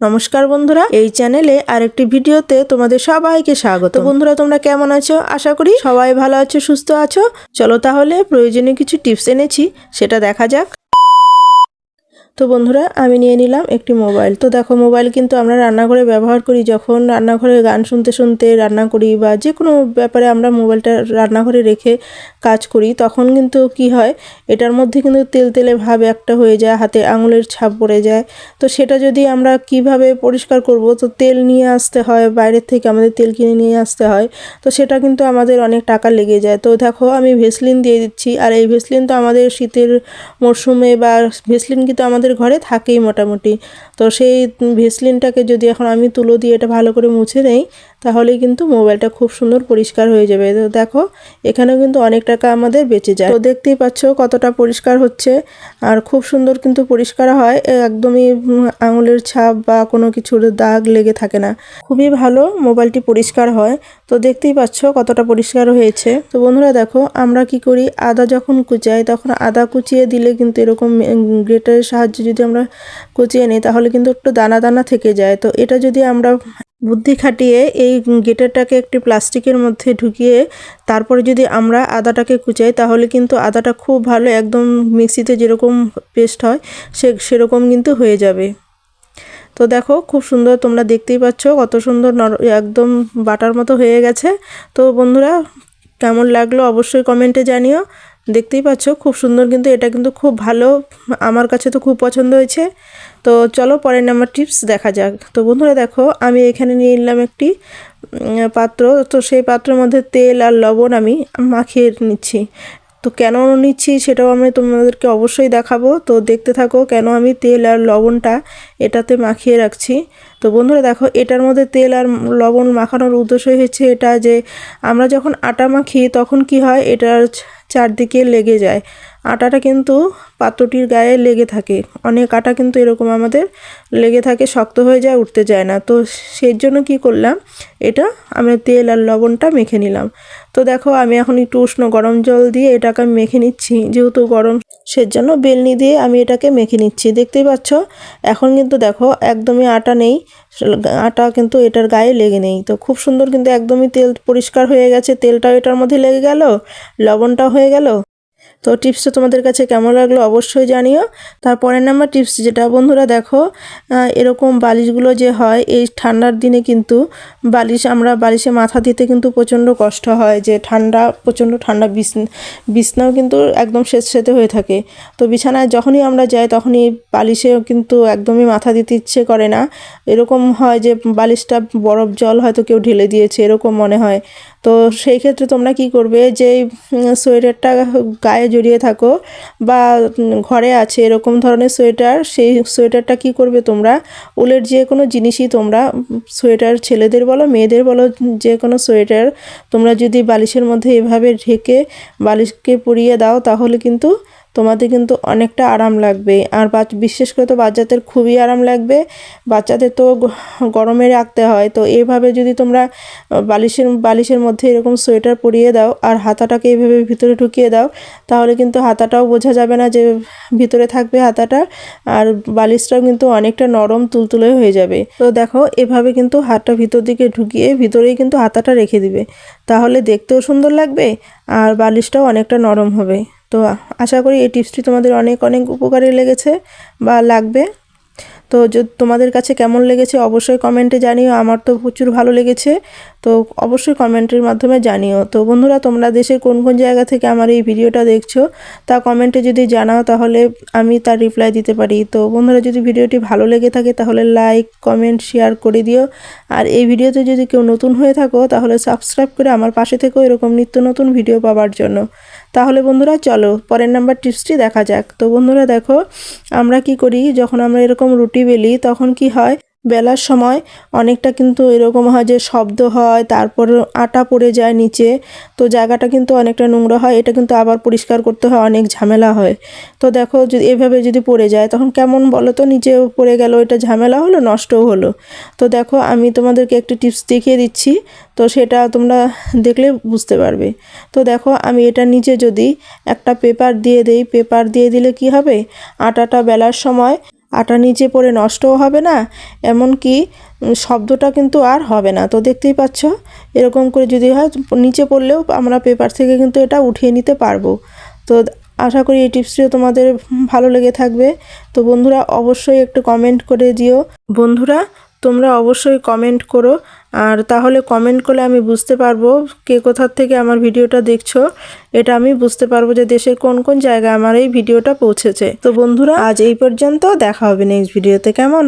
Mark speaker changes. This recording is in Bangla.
Speaker 1: নমস্কার বন্ধুরা, এই চ্যানেলে আরেকটি ভিডিওতে তোমাদের সবাইকে স্বাগত। বন্ধুরা, তোমরা কেমন আছো? আশা করি সবাই ভালো আছো, সুস্থ আছো। চলো তাহলে প্রয়োজনীয় কিছু টিপস এনেছি, সেটা দেখা যাক। তো বন্ধুরা, আমি নিয়ে নিলাম একটি মোবাইল। তো দেখো, মোবাইল কিন্তু আমরা রান্নাঘরে ব্যবহার করি। যখন রান্নাঘরে গান শুনতে শুনতে রান্না করি বা যে কোনো ব্যাপারে আমরা মোবাইলটা রান্নাঘরে রেখে কাজ করি, তখন কিন্তু কি হয়, এটার মধ্যে কিন্তু তেল তেলে ভাব একটা হয়ে যায়, হাতে আঙুলের ছাপ পড়ে যায়। তো সেটা যদি আমরা কীভাবে পরিষ্কার করব, তো তেল নিয়ে আসতে হয়, বাইরের থেকে আমাদের তেল কিনে নিয়ে আসতে হয়, তো সেটা কিন্তু আমাদের অনেক টাকা লেগে যায়। তো দেখো, আমি ভেসলিন দিয়ে দিচ্ছি, আর এই ভেসলিন তো আমাদের শীতের মরশুমে বা ভেসলিন কিন্তু আমাদের ঘরে থাকেই মোটামুটি। তো সেই ভেসলিনটাকে যদি এখন আমি তুলো দিয়ে এটা ভালো করে মুছে নেই তাহলে কিন্তু মোবাইলটা খুব সুন্দর পরিষ্কার হয়ে যাবে। তো দেখো, এখানেও কিন্তু অনেক টাকা আমাদের বেঁচে যায়। তো দেখতেই পাচ্ছ কতটা পরিষ্কার হচ্ছে। আর খুব সুন্দর কিন্তু পরিষ্কার হয়। একদমই আঙুলের ছাপ বা কোনো কিছুর দাগ লেগে থাকে না। খুবই ভালো মোবাইলটি পরিষ্কার হয়। তো দেখতেই পাচ্ছ কতটা পরিষ্কার হয়েছে। তো বন্ধুরা দেখো, আমরা কি করি? আদা যখন কুচাই, তখন আদা কুচিয়ে দিলে কিন্তু এরকম গ্রেটারের সাহায্যে যদি আমরা কুচিয়ে নিই, তাহলে কিন্তু একটু দানা দানা থেকে যায়। তো এটা যদি আমরা বুদ্ধি খাটিয়ে এই গেটারটাকে একটি প্লাস্টিকের মধ্যে ঢুকিয়ে তারপরে যদি আমরা আদাটাকে কুচাই, তাহলে কিন্তু আদাটা খুব ভালো একদম মিক্সিতে যেরকম পেস্ট হয়, সে সেরকম কিন্তু হয়ে যাবে। তো দেখো, খুব সুন্দর তোমরা দেখতেই পাচ্ছ, কত সুন্দর একদম বাটার মতো হয়ে গেছে। তো বন্ধুরা, কেমন লাগল অবশ্যই কমেন্টে জানিও। দেখতেই পাচ্ছ, খুব সুন্দর কিন্তু এটা কিন্তু খুব ভালো। আমার কাছে তো খুব পছন্দ হয়েছে। তো চলো পরের নাম্বার টিপস দেখা যাক। তো বন্ধুরা দেখো, আমি এখানে নিয়ে নিলাম একটি পাত্র। তো সেই পাত্রের মধ্যে তেল আর লবণ আমি মাখিয়ে নিচ্ছি। তো কেন নিচ্ছি সেটাও আমি তোমাদেরকে অবশ্যই দেখাবো। তো দেখতে থাকো কেন আমি তেল আর লবণটা এটাতে মাখিয়ে রাখছি। তো বন্ধুরা দেখো, এটার মধ্যে তেল আর লবণ মাখানোর উদ্দেশ্য হচ্ছে এটা যে, আমরা যখন আটা মাখি তখন কি হয়, এটার চারদিকে লেগে যায়। আটাটা কিন্তু পাত্রটির গায়ে লেগে থাকে। অনেক আটা কিন্তু এরকম আমাদের লেগে থাকে, শক্ত হয়ে যায়, উঠতে যায় না। তো সেই জন্য কি করলাম, এটা আমি তেল আর লবণটা মেখে নিলাম। তো দেখো, আমি এখন একটু উষ্ণ গরম জল দিয়ে এটাকে আমি মেখে নিচ্ছি। যেহেতু গরম সেজন্য বেলনি দিয়ে আমি এটাকে মেখে নিচ্ছি। দেখতেই পাচ্ছ, এখন কিন্তু দেখো, একদমই আটা নেই। আটা কিন্তু এটার গায়ে লেগে নেই। তো খুব সুন্দর কিন্তু একদমই তেল পরিষ্কার হয়ে গেছে। তেলটাও এটার মধ্যে লেগে গেল, লবণটাও হয়ে গেল। তো টিপসটা তোমাদের কাছে কেমন লাগল অবশ্যই জানিও। তারপরের নাম্বার টিপস যেটা বন্ধুরা দেখো এরকম বালিশগুলো যে হয়, এই ঠান্ডার দিনে কিন্তু বালিশ, আমরা বালিশে মাথা দিতে কিন্তু প্রচণ্ড কষ্ট হয়, যে ঠান্ডা, প্রচণ্ড ঠান্ডা বিছ বিছনাও কিন্তু একদম সেতে হয়ে থাকে। তো বিছানায় যখনই আমরা যাই, তখনই বালিশে কিন্তু একদমই মাথা দিতে ইচ্ছে করে না। এরকম হয় যে বালিশটা বরফ জল হয়তো কেউ ঢেলে দিয়েছে, এরকম মনে হয়। তো সেই ক্ষেত্রে তোমরা কি করবে? যে সোয়েটারটা গায়ে জড়িয়ে থাকো বা ঘরে আছে এরকম ধরনের সোয়েটার, সেই সোয়েটারটা কি করবে তোমরা? উলের যে কোনো জিনিসই তোমরা সোয়েটার ছেলেদের বলো, মেয়েদের বলো, যে কোনো সোয়েটার তোমরা যদি বালিশের মধ্যে এভাবে ঢেকে বালিশকে পরিয়ে দাও, তাহলে কিন্তু তোমাদের কিন্তু অনেকটা আরাম লাগবে। আর বিশেষ করে তো বাচ্চাদের খুবই আরাম লাগবে। বাচ্চাদের তো গরমে রাখতে হয়। তো এইভাবে যদি তোমরা বালিশের বালিশের মধ্যে এরকম সোয়েটার পরিয়ে দাও আর হাতাটাকে এইভাবে ভিতরে ঢুকিয়ে দাও, তাহলে কিন্তু হাতাটাও বোঝা যাবে না যে ভিতরে থাকবে হাতাটা। আর বালিশটাও কিন্তু অনেকটা নরম, তুলতুলে হয়ে যাবে। তো দেখো, এভাবে কিন্তু হাতটা ভিতর দিকে ঢুকিয়ে ভিতরেই কিন্তু হাতাটা রেখে দিবে। তাহলে দেখতেও সুন্দর লাগবে আর বালিশটাও অনেকটা নরম হবে। তো আশা করি এই টিপসটি তোমাদের অনেক অনেক উপকারে লেগেছে বা লাগবে। তো তোমাদের কাছে কেমন লেগেছে অবশ্যই কমেন্টে জানিও, আমার তো প্রচুর ভালো লেগেছে। তো অবশ্যই কমেন্টের মাধ্যমে জানিও। তো বন্ধুরা, তোমরা দেশের কোন কোন জায়গা থেকে আমার এই ভিডিওটা দেখছ, তা কমেন্টে যদি জানাও তাহলে আমি তার রিপ্লাই দিতে পারি। তো বন্ধুরা, যদি ভিডিওটি ভালো লেগে থাকে তাহলে লাইক, কমেন্ট, শেয়ার করে দিও। আর এই ভিডিওতে যদি কেউ নতুন হয়ে থাকো তাহলে সাবস্ক্রাইব করে আমার পাশে থেকেও এরকম নিত্য নতুন ভিডিও পাওয়ার জন্য। তাহলে বন্ধুরা, চলো পরের নাম্বার টিপসটি দেখা যাক। তো বন্ধুরা, দেখো আমরা কি করি, যখন আমরা এরকম রুটি বেলি তখন কি হয়? বেলার সময় অনেকটা কিন্তু এরকম হয় যে শব্দ হয়, তারপর আটা পড়ে যায় নিচে। তো জায়গাটা কিন্তু অনেকটা নোংরা হয়, এটা কিন্তু আবার পরিষ্কার করতে হয়, অনেক ঝামেলা হয়। তো দেখো যদি এভাবে যদি পড়ে যায়, তখন কেমন বলো তো? নিচে পড়ে গেল, এটা ঝামেলা হলো, নষ্টও হলো? তো দেখো আমি তোমাদেরকে একটি টিপস দেখিয়ে দিচ্ছি, তো সেটা তোমরা দেখলে বুঝতে পারবে। তো দেখো আমি এটা নিচে যদি একটা পেপার দিয়ে দেই, পেপার দিয়ে দিলে কি হবে? আটাটা বেলার সময় আটা নিচে পড়ে নষ্টও হবে না, এমনকি শব্দটা কিন্তু আর হবে না। তো দেখতেই পাচ্ছ, এরকম করে যদি হয়, নিচে পড়লেও আমরা পেপার থেকে কিন্তু এটা উঠিয়ে নিতে পারব। তো আশা করি এই টিপসটিও তোমাদের ভালো লেগে থাকবে। তো বন্ধুরা, অবশ্যই একটু কমেন্ট করে দিও। বন্ধুরা তোমরা অবশ্যই কমেন্ট করো। আর তাহলে কমেন্ট করলে আমি বুঝতে পারব কে কোথার থেকে আমার ভিডিওটা দেখছ। এটা আমি বুঝতে পারব যে দেশের কোন কোন জায়গায় আমার এই ভিডিওটা পৌঁছেছে। তো বন্ধুরা, আজ এই পর্যন্ত দেখা হবে নেক্সট ভিডিওতে কেমন?